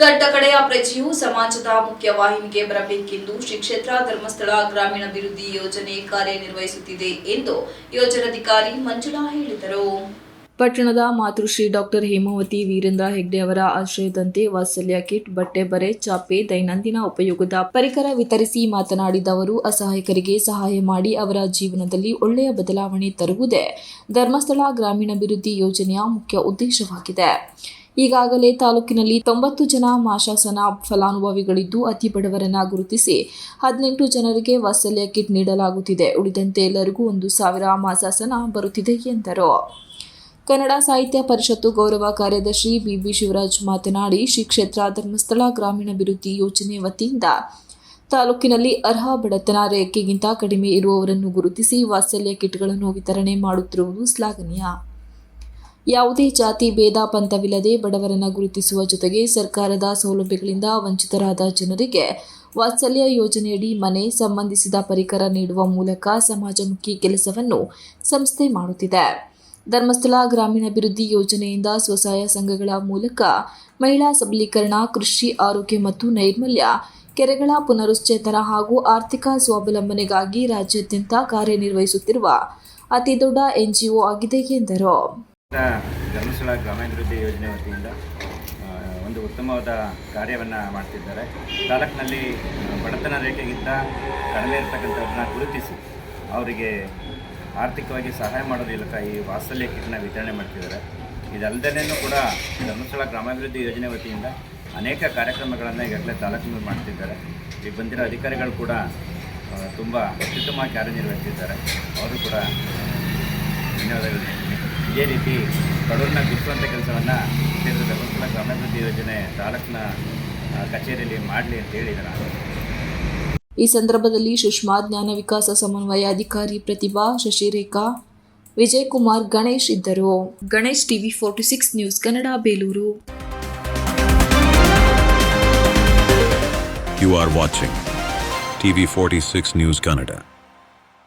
ಕಟ್ಟ ಕಡೆಯ ಪ್ರಜೆಯು ಸಮಾಜದ ಮುಖ್ಯವಾಹಿನಿಗೆ ಬರಬೇಕೆಂದು ಶ್ರೀ ಕ್ಷೇತ್ರ, ಧರ್ಮಸ್ಥಳ, ಗ್ರಾಮೀಣಾಭಿವೃದ್ಧಿ ಯೋಜನೆ ಕಾರ್ಯನಿರ್ವಹಿಸುತ್ತಿದೆ ಎಂದು ಯೋಜನಾಧಿಕಾರಿ ಮಂಜುಳಾ ಹೇಳಿದರು. ಪಟ್ಟಣದ ಮಾತೃಶ್ರೀ ಡಾಕ್ಟರ್ ಹೇಮಾವತಿ ವೀರೇಂದ್ರ ಹೆಗ್ಡೆ ಅವರ ಆಶ್ರಯದಂತೆ ವಾತ್ಸಲ್ಯ ಕಿಟ್, ಬಟ್ಟೆ ಬರೆ, ಚಾಪೆ, ದೈನಂದಿನ ಉಪಯೋಗದ ಪರಿಕರ ವಿತರಿಸಿ ಮಾತನಾಡಿದ ಅವರು, ಅಸಹಾಯಕರಿಗೆ ಸಹಾಯ ಮಾಡಿ ಅವರ ಜೀವನದಲ್ಲಿ ಒಳ್ಳೆಯ ಬದಲಾವಣೆ ತರುವುದೇ ಧರ್ಮಸ್ಥಳ ಗ್ರಾಮೀಣಾಭಿವೃದ್ಧಿ ಯೋಜನೆಯ ಮುಖ್ಯ ಉದ್ದೇಶವಾಗಿದೆ. ಈಗಾಗಲೇ ತಾಲೂಕಿನಲ್ಲಿ ತೊಂಬತ್ತು ಜನ ಮಾಶಾಸನ ಫಲಾನುಭವಿಗಳಿದ್ದು ಅತಿ ಬಡವರನ್ನ ಗುರುತಿಸಿ ಹದಿನೆಂಟು ಜನರಿಗೆ ವಾತ್ಸಲ್ಯ ಕಿಟ್ ನೀಡಲಾಗುತ್ತಿದೆ. ಉಳಿದಂತೆ ಎಲ್ಲರಿಗೂ ಒಂದು ಸಾವಿರ ಮಾಸಾಸನ ಬರುತ್ತಿದೆ ಎಂದರು. ಕನ್ನಡ ಸಾಹಿತ್ಯ ಪರಿಷತ್ತು ಗೌರವ ಕಾರ್ಯದರ್ಶಿ ಬಿಬಿ ಶಿವರಾಜ್ ಮಾತನಾಡಿ, ಶ್ರೀ ಕ್ಷೇತ್ರ ಧರ್ಮಸ್ಥಳ ಗ್ರಾಮೀಣಾಭಿವೃದ್ಧಿ ಯೋಜನೆ ವತಿಯಿಂದ ತಾಲೂಕಿನಲ್ಲಿ ಅರ್ಹ ಬಡತನ ರೇಖೆಗಿಂತ ಕಡಿಮೆ ಇರುವವರನ್ನು ಗುರುತಿಸಿ ವಾತ್ಸಲ್ಯ ಕಿಟ್ಗಳನ್ನು ವಿತರಣೆ ಮಾಡುತ್ತಿರುವುದು ಶ್ಲಾಘನೀಯ. ಯಾವುದೇ ಜಾತಿ ಭೇದ ಪಂಥವಿಲ್ಲದೆ ಬಡವರನ್ನ ಗುರುತಿಸುವ ಜೊತೆಗೆ ಸರ್ಕಾರದ ಸೌಲಭ್ಯಗಳಿಂದ ವಂಚಿತರಾದ ಜನರಿಗೆ ವಾತ್ಸಲ್ಯ ಯೋಜನೆಯಡಿ ಮನೆ ಸಂಬಂಧಿಸಿದ ಪರಿಕರ ನೀಡುವ ಮೂಲಕ ಸಮಾಜಮುಖಿ ಕೆಲಸವನ್ನು ಸಂಸ್ಥೆ ಮಾಡುತ್ತಿದೆ. ಧರ್ಮಸ್ಥಳ ಗ್ರಾಮೀಣಾಭಿವೃದ್ಧಿ ಯೋಜನೆಯಿಂದ ಸ್ವಸಹಾಯ ಸಂಘಗಳ ಮೂಲಕ ಮಹಿಳಾ ಸಬಲೀಕರಣ, ಕೃಷಿ ಆರೋಗ್ಯ ಮತ್ತು ನೈರ್ಮಲ್ಯ ಕೆರೆಗಳ ಪುನರುಶ್ಚೇತನ ಹಾಗೂ ಆರ್ಥಿಕ ಸ್ವಾವಲಂಬನೆಗಾಗಿ ರಾಜ್ಯಾದ್ಯಂತ ಕಾರ್ಯನಿರ್ವಹಿಸುತ್ತಿರುವ ಅತಿದೊಡ್ಡ ಎನ್ಜಿಒ ಆಗಿದೆ ಎಂದರು. ಧರ್ಮಸ್ಥಳ ಗ್ರಾಮಾಭಿವೃದ್ಧಿ ಯೋಜನೆ ವತಿಯಿಂದ ಒಂದು ಉತ್ತಮವಾದ ಕಾರ್ಯವನ್ನು ಮಾಡ್ತಿದ್ದಾರೆ. ತಾಲೂಕಿನಲ್ಲಿ ಬಡತನ ರೇಖೆಗಿಂತ ಕಡಿಮೆ ಇರತಕ್ಕಂಥವ್ರನ್ನ ಗುರುತಿಸಿ ಅವರಿಗೆ ಆರ್ಥಿಕವಾಗಿ ಸಹಾಯ ಮಾಡೋದಿಲ್ಲಕ ಈ ವಾತ್ಸಲ್ಯ ಕಿಟ್ನ ವಿತರಣೆ ಮಾಡ್ತಿದ್ದಾರೆ. ಇದಲ್ಲದೇನೂ ಕೂಡ ಧರ್ಮಸ್ಥಳ ಗ್ರಾಮಾಭಿವೃದ್ಧಿ ಯೋಜನೆ ವತಿಯಿಂದ ಅನೇಕ ಕಾರ್ಯಕ್ರಮಗಳನ್ನು ಈಗಾಗಲೇ ತಾಲೂಕಿನಲ್ಲಿ ಮಾಡ್ತಿದ್ದಾರೆ. ಈಗ ಬಂದಿರೋ ಅಧಿಕಾರಿಗಳು ಕೂಡ ತುಂಬ ಅತ್ಯುತ್ತಮ ಕಾರ್ಯನಿರ್ವಹಿಸಿದ್ದಾರೆ. ಅವರು ಕೂಡ ಧನ್ಯವಾದಗಳು. ಇದೇ ರೀತಿ ಬಡವರನ್ನ ಗುರುತಿಸುವಂಥ ಕೆಲಸವನ್ನು ಕೇಂದ್ರ ಧರ್ಮಸ್ಥಳ ಗ್ರಾಮಾಭಿವೃದ್ಧಿ ಯೋಜನೆ ತಾಲೂಕಿನ ಕಚೇರಿಯಲ್ಲಿ ಮಾಡಲಿ ಅಂತ ಹೇಳಿದ್ದಾರೆ. ಈ ಸಂದರ್ಭದಲ್ಲಿ ಸುಷ್ಮಾ ಜ್ಞಾನ ವಿಕಾಸ ಸಮನ್ವಯ ಅಧಿಕಾರಿ ಪ್ರತಿಭಾ ಶಶಿರೇಖಾ ವಿಜಯಕುಮಾರ್ ಗಣೇಶ್ ಇದ್ದರು. Ganesh TV forty six news Kannada Belur. You are watching TV46 News Canada.